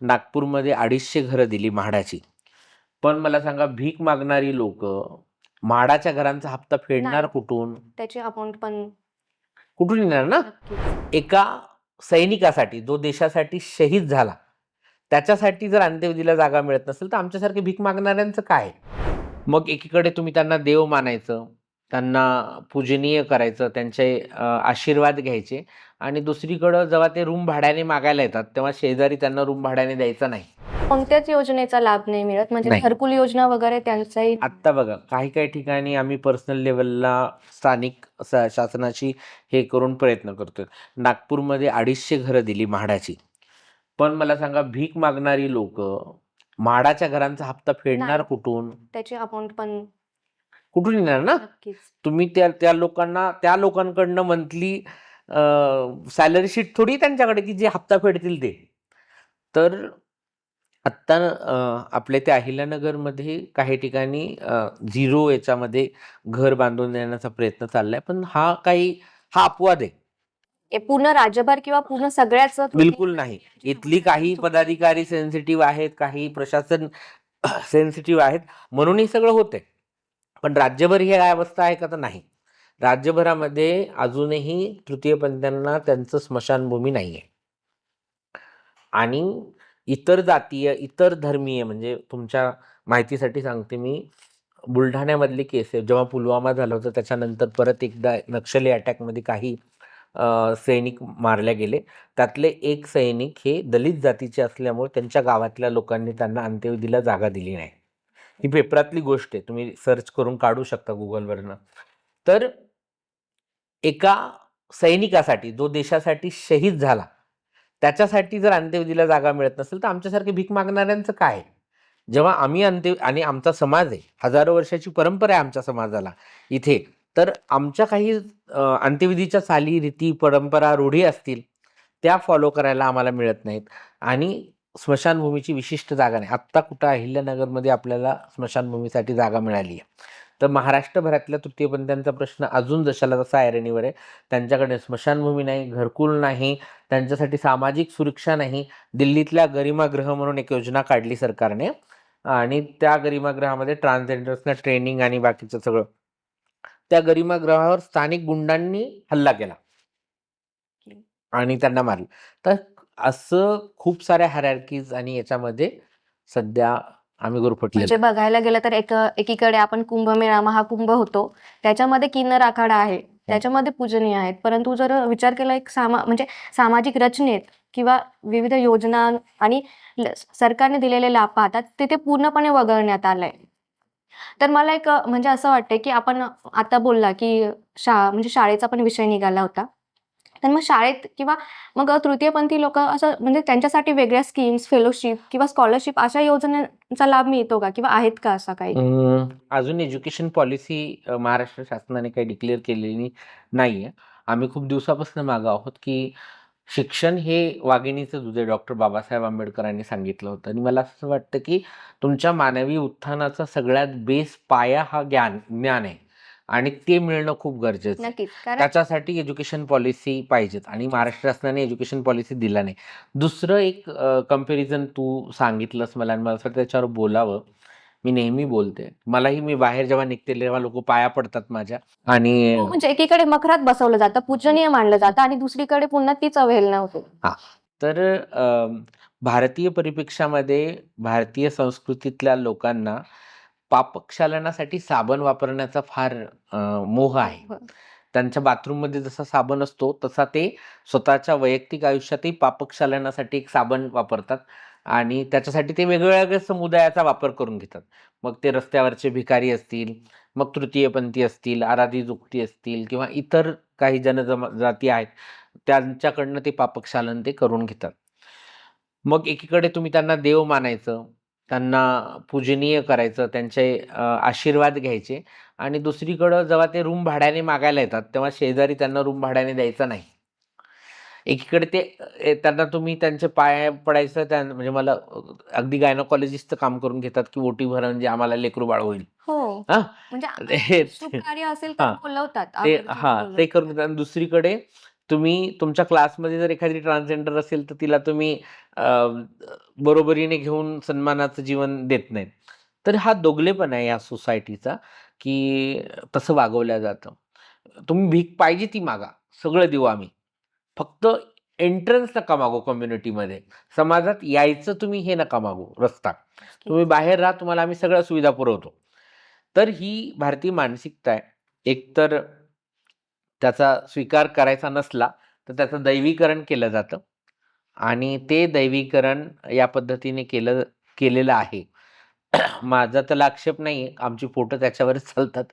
नागपूरमध्ये अडीचशे घरं दिली म्हाडाची. पण मला सांगा भीक मागणारी लोक म्हाडाच्या घरांचा हप्ता फेडणार. कुठून? त्याची अमाऊंट पण कुठून येणार ना? एका सैनिकासाठी जो देशासाठी शहीद झाला त्याच्यासाठी जर अंत्यविधीला जागा मिळत नसेल तर आमच्यासारखे भीक मागणाऱ्यांचं काय? मग एकीकडे तुम्ही त्यांना देव मानायचं त्यांना पूजनीय करायचं त्यांचे आशीर्वाद घ्यायचे. आणि दुसरीकडं जेव्हा ते रूम भाड्याने मागायला येतात तेव्हा शेजारी त्यांना रूम भाड्याने द्यायचा नाही. कोणत्याच योजनेचा लाभ नाही मिळत? म्हणजे नाही. घरकुल योजना वगैरे त्यांचाही आत्ता बघा काही काही ठिकाणी आम्ही पर्सनल लेवलला स्थानिक स- शासनाशी हे करून प्रयत्न करतोय. नागपूरमध्ये अडीचशे घरं दिली म्हाडाची. पण मला सांगा भीक मागणारी लोक म्हाडाच्या घरांचा हप्ता फेडणार नाही. कुठून? त्याची अमाऊंट पण कुठून येणार ना? तुम्ही त्या त्या लोकांना त्या लोकांकडनं मंथली सॅलरी शीट थोडी त्यांच्याकडे की जे हप्ता फेडतील ते. तर आत्ता आपल्या त्या अहिल्यानगरमध्ये काही ठिकाणी झिरो याच्यामध्ये घर बांधून देण्याचा प्रयत्न चाललाय. पण हा काही हा अपवाद आहे. पूर्ण राज्यभर किंवा पूर्ण सगळ्याच बिलकुल नाही. इथली काही पदाधिकारी सेन्सिटिव्ह आहेत काही प्रशासन सेन्सिटिव्ह आहेत. म्हणून हे सगळं होतंय. पण राज्यभर ही काय अवस्था आहे का तर नाही. राज्यभरामध्ये अजूनही तृतीयपंथ्यांना त्यांचं स्मशानभूमी नाही आहे. आणि इतर जातीय इतर धर्मीय म्हणजे तुमच्या माहितीसाठी सांगते मी बुलढाण्यामधली केस आहे जेव्हा पुलवामा झालं होतं त्याच्यानंतर परत एकदा नक्षली अटॅकमध्ये काही सैनिक मारले गेले. त्यातले एक सैनिक हे दलित जातीचे असल्यामुळे त्यांच्या गावातल्या लोकांनी त्यांना अंत्यविधीला जागा दिली नाही. ही पेपरातली गोष्ट आहे. तुम्ही सर्च करून काढू शकता गुगलवरनं तर एका सैनिकासाठी जो देशासाठी शहीद झाला त्याच्यासाठी जर अंत्यविधीला जागा मिळत नसेल तर आमच्यासारखे भीक मागणाऱ्यांचं काय जेव्हा आम्ही अंत्य आणि आमचा समाज आहे हजारो वर्षाची परंपरा आहे आमच्या समाजाला इथे तर आमच्या काही अंत्यविधीच्या चाली रीती परंपरा रूढी असतील त्या फॉलो करायला आम्हाला मिळत नाहीत. आणि स्मशानभूमीची विशिष्ट जागा नाही. आत्ता कुठं अहिल्यानगरमध्ये आपल्याला स्मशानभूमीसाठी जागा मिळाली आहे. तर महाराष्ट्रभरातल्या तृतीयपंथीयांचा प्रश्न अजून जशाला तसा ऐरणीवर आहे. त्यांच्याकडे स्मशानभूमी नाही घरकुल नाही त्यांच्यासाठी सामाजिक सुरक्षा नाही दिल्लीतल्या गरिमागृह म्हणून एक योजना काढली सरकारने आणि त्या गरिमागृहामध्ये ट्रान्सजेंडर्सना ट्रेनिंग आणि बाकीचं सगळं. त्या गरिमागृहावर स्थानिक गुंडांनी हल्ला केला. आणि त्यांना मारलं. तर असं खूप साऱ्या हरॅर्कीज आणि याच्यामध्ये सध्या आम्ही गुरफटले म्हणजे बघायला गेलं तर एक एकीकडे आपण कुंभमेळा महाकुंभ होतो. त्याच्यामध्ये किन्नर आखाडा आहे. त्याच्यामध्ये पूजनीय आहेत. परंतु जर विचार केला एक सामा म्हणजे सामाजिक रचनेत किंवा विविध योजना आणि ल- सरकारने दिलेले लाभ पाहतात ते ते पूर्णपणे वगळण्यात आलंय. तर मला एक म्हणजे असं वाटतंय की आपण आता बोलला की शा म्हणजे शाळेचा पण विषय निघाला होता. तर मग शाळेत किंवा मग तृतीयपंथी लोक असं म्हणजे त्यांच्यासाठी वेगळ्या स्कीम्स फेलोशिप किंवा स्कॉलरशिप अशा योजनेचा लाभ मिळतो का? किंवा आहेत का असा काही? अजून एज्युकेशन पॉलिसी महाराष्ट्र शासनाने काही डिक्लेअर केलेली नाहीये. आम्ही खूप दिवसापासून मागं आहोत की शिक्षण हे वाघिणीचं दूध आहे डॉक्टर बाबासाहेब आंबेडकरांनी सांगितलं होतं. आणि मला असं वाटतं की तुमच्या मानवी उत्थानाचा सगळ्यात बेस पाया हा ज्ञान ज्ञान आहे. आणि ते मिळणं खूप गरजेचं आहे. नक्कीच कारण त्याच्यासाठी एज्युकेशन पॉलिसी पाहिजेत आणि महाराष्ट्र शासनाने एज्युकेशन पॉलिसी दिला नाही. दुसरं एक कंपॅरिझन तू सांगितलंस मला आणि मला असं वाटतं त्याच्यावर बोलावं. मी नेहमी बोलते. मलाही मी बाहेर जेव्हा निघते तेव्हा लोक पाया पडतात माझ्या. आणि हो, म्हणजे एकीकडे मखरात बसवलं जातं पूजनीय मानलं जातं आणि दुसरीकडे पुन्हा तीच अवहेलना होते. तर भारतीय परिप्रेक्षामध्ये भारतीय संस्कृतीतल्या लोकांना पापक्षालनासाठी साबण वापरण्याचा फार मोह आहे. हो. त्यांच्या बाथरूममध्ये जसा साबण असतो तसा ते स्वतःच्या वैयक्तिक आयुष्यातही पापक्षालनासाठी एक साबण वापरतात आणि त्याच्यासाठी ते वेगवेगळ्या समुदायाचा वापर करून घेतात. मग ते रस्त्यावरचे भिकारी असतील मग तृतीयपंथी असतील आराधी जुक्ती असतील किंवा इतर काही जनजमा जाती आहेत त्यांच्याकडनं ते पापक्षालन ते करून घेतात. मग एकीकडे तुम्ही त्यांना देव मानायचं त्यांना पूजनीय करायचं त्यांचे आशीर्वाद घ्यायचे. आणि दुसरीकडं जेव्हा ते रूम भाड्याने मागायला येतात तेव्हा शेजारी त्यांना रूम भाड्याने द्यायचा नाही. एकीकडे ते त्यांना तुम्ही त्यांचे पाय पडायचं त्या म्हणजे मला अगदी गायनोकॉलॉजिस्टचं काम करून घेतात की ओटी भरा म्हणजे आम्हाला लेकरू बाळ होईल. हो? म्हणजे ते- हा. ते हा करून दुसरीकडे तुम्ही तुमच्या क्लासमध्ये जर एखादी ट्रान्सजेंडर असेल तर तिला तुम्ही बरोबरीने घेऊन सन्मानाचं जीवन देत नाहीत. तर हा दोगलेपणा आहे या सोसायटीचा की तसं वागवलं जातं. तुम्ही भीक पाहिजे ती मागा. सगळं देऊ आम्ही. फक्त एंट्रन्स नका मागू कम्युनिटीमध्ये समाजात यायचं तुम्ही हे नका मागू. रस्ता. तुम्ही बाहेर राहा तुम्हाला आम्ही सगळ्या सुविधा पुरवतो. तर ही भारतीय मानसिकता आहे. एकतर त्याचा स्वीकार करायचा नसला तर त्याचं दैवीकरण केलं जातं. आणि ते दैवीकरण या पद्धतीने केलं केलेलं आहे. माझा त्याला आक्षेप नाही आमची फोटो त्याच्यावरच चालतात.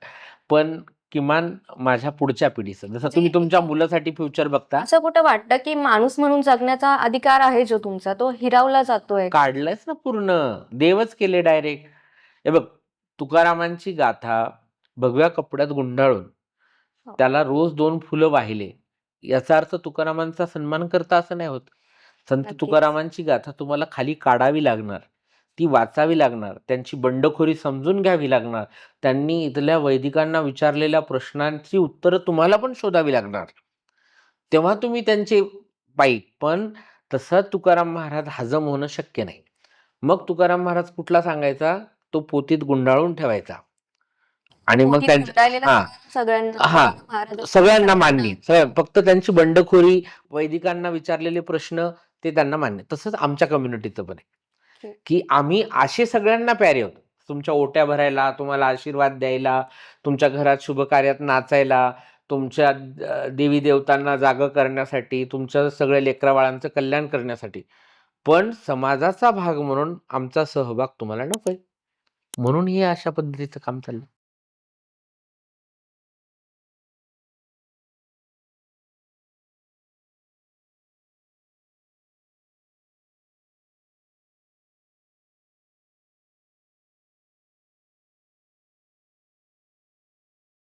पण किमान माझ्या पुढच्या पिढीचं जसं तुम्ही तुमच्या मुलासाठी फ्युचर बघता. असं कुठं वाटतं की माणूस म्हणून जगण्याचा अधिकार आहे जो तुमचा तो हिरावला जातोय? काढलंयच ना पूर्ण. देवच केले डायरेक्ट हे बघ तुकारामांची गाथा भगव्या कपड्यात गुंडाळून. त्याला रोज दोन फुलं वाहिले. याचा अर्थ तुकारामांचा सन्मान करता असं नाही होत. संत. तुकारामांची गाथा तुम्हाला खाली काढावी लागणार. ती वाचावी लागणार. त्यांची बंडखोरी समजून घ्यावी लागणार. त्यांनी इथल्या वैदिकांना विचारलेल्या प्रश्नांची उत्तरं तुम्हाला पण शोधावी लागणार. तेव्हा तुम्ही त्यांचे पायी पण तसं तुकाराम महाराज हजम होणं शक्य नाही. मग तुकाराम महाराज कुठला सांगायचा? तो पोतीत गुंडाळून ठेवायचा. आणि मग पोटी त्यांच्या हा. सगळ्यांना हा. महाराज- सगळ्यांना मान्य. सगळ्या- फक्त त्यांची बंडखोरी वैदिकांना विचारलेले प्रश्न ते त्यांना मान्य. तसंच आमच्या कम्युनिटीचं पण आहे. की आम्ही असे सगळ्यांना प्यारे होतो. तुमच्या ओट्या भरायला तुम्हाला आशीर्वाद द्यायला तुमच्या घरात शुभ कार्यात नाचायला तुमच्या अ, देवी देवतांना जागं करण्यासाठी तुमच्या सगळ्या लेकराबाळांचं कल्याण करण्यासाठी. पण समाजाचा भाग म्हणून आमचा सहभाग तुम्हाला नकोय. म्हणून हे अशा पद्धतीचं काम चाललं.